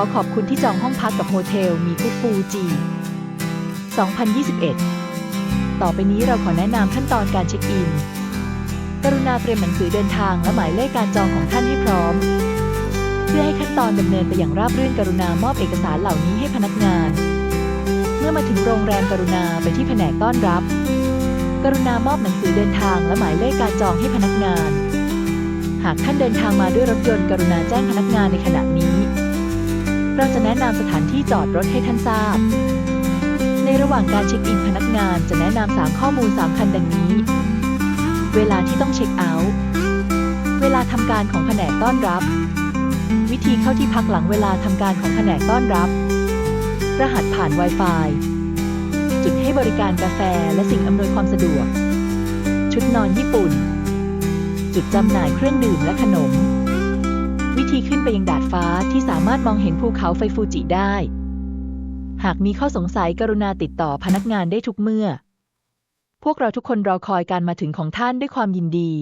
อขอบคุณที่จองห้องพักกับโฮเทลมีคุฟูจิ2021 ต่อไปนี้เราขอแนะนำขั้นตอนการเช็คอิน กรุณาเตรียมหนังสือเดินทางและหมายเลขการจองของท่านให้พร้อม เพื่อให้ขั้นตอนดำเนินไปอย่างราบรื่นกรุณามอบเอกสารเหล่านี้ให้พนักงาน เมื่อมาถึงโรงแรมกรุณาไปที่แผนกต้อนรับ กรุณามอบหนังสือเดินทางและหมายเลขการจองให้พนักงาน หากท่านเดินทางมาด้วยรถยนต์กรุณาแจ้งพนักงานในขณะนี้ เราจะแนะนำสถานที่จอดรถให้ท่านทราบ ในระหว่างการเช็คอินพนักงานจะแนะนำ3ข้อมูลสำคัญดังนี้ เวลาที่ต้องเช็คเอาท์เวลาทำการของแผนกต้อนรับ วิธีเข้าที่พักหลังเวลาทำการของแผนกต้อนรับ รหัสผ่าน Wi-Fi จุดให้บริการกาแฟและสิ่งอำนวยความสะดวก ชุดนอนญี่ปุ่น จุดจำหน่ายเครื่องดื่มและขนม ธีขึ้นไปยังดาดฟ้าที่สามารถมองเห็นภูเขาไฟฟูจิได้ หากมีข้อสงสัยกรุณาติดต่อพนักงานได้ทุกเมื่อ พวกเราทุกคนรอคอยการมาถึงของท่านด้วยความยินดี